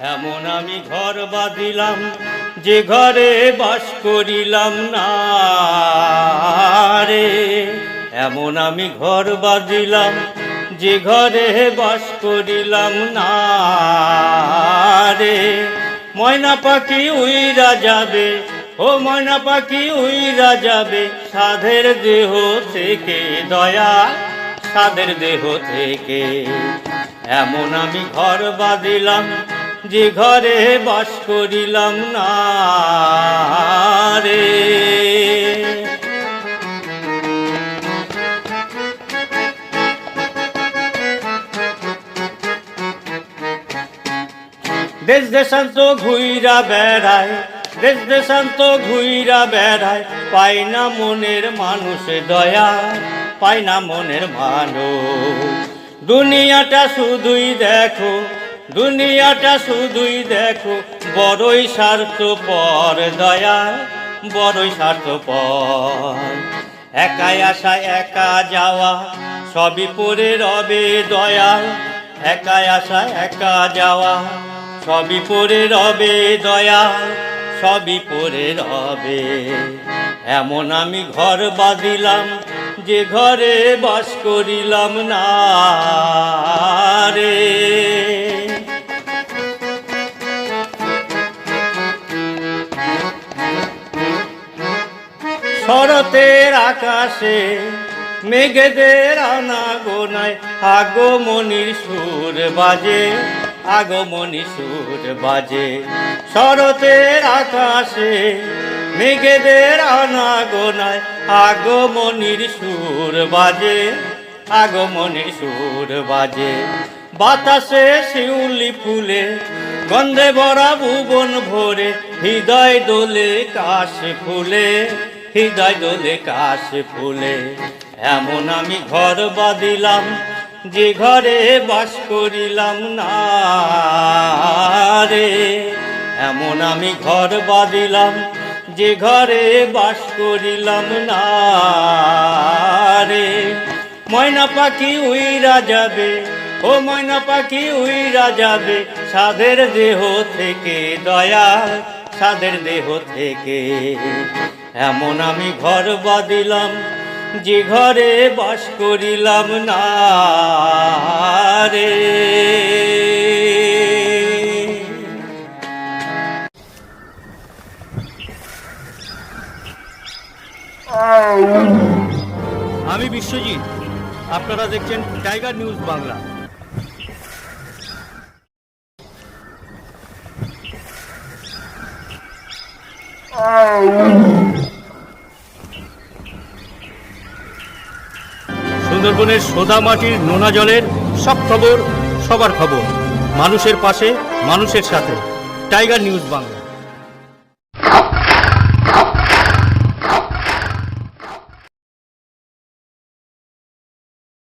এমন আমি ঘর বাঁধিলাম যে ঘরে বাস করিলাম না রে। এমন আমি ঘর বাঁধিলাম যে ঘরে বাস করিলাম না রে। ময়না পাখি উইরা যাবে, ও ময়না পাখি উইরা যাবে, সাধের দেহ থেকে দয়া সাদের দেহ থেকে। এমন আমি ঘর বাঁধিলাম যে ঘরে বাস করিলাম না রে। দেশ দেশান্ত ঘুইরা বেড়ায়, দেশ দেশান্ত ঘুইরা বেড়ায় পাই না মনের মানুষ দয়া পাই না মনের মানুষ। দুনিয়াটা শুধুই দেখো দুনিয়াটা শুধুই দেখো, বড়ই স্বার্থ পর দয়া বড়ই স্বার্থ পর একাই আসা, একা যাওয়া, সবই পরে রবে দয়া একাই আসা, একা যাওয়া, সবই পরে রবে দয়া সবই পরে রবে। এমন আমি ঘর বাঁধিলাম, যে ঘরে বাস করিলাম না রে। শরতের আকাশে, মেঘেদের আনা গোনায় আগমনির সুর বাজে, আগমনি সুর বাজে। শরতের আকাশে, মেঘেদের আনা গোনায় আগমনির সুর বাজে আগমনির সুর বাজে। বাতাসে শিউলি ফুলে, গন্ধে ভরা ভুবন ভরে, হৃদয় দোলে কাশ ফুলে। হৃদয় দোলে কাশ ফুলে। এমন আমি ঘর বাঁধিলাম, যে ঘরে বাস করিলাম না রে। এমন আমি ঘর বাঁধিলাম, যে ঘরে বাস করিলাম না রে। ময়না পাখি উইরা যাবে, ও ময়না পাখি উইরা যাবে সাদের দেহ থেকে দয়া সাদের দেহ থেকে এমন আমি ঘর বাঁধিলাম যে ঘরে বাস করিলাম না রে। আমি বিশ্বজিৎ আপনারা দেখছেন টাইগার নিউজ বাংলা। সুন্দরবনের সোদা মাটির নোনা জলের সব খবর, সবার খবর। মানুষের পাশে, মানুষের সাথে। Tiger News Bangla.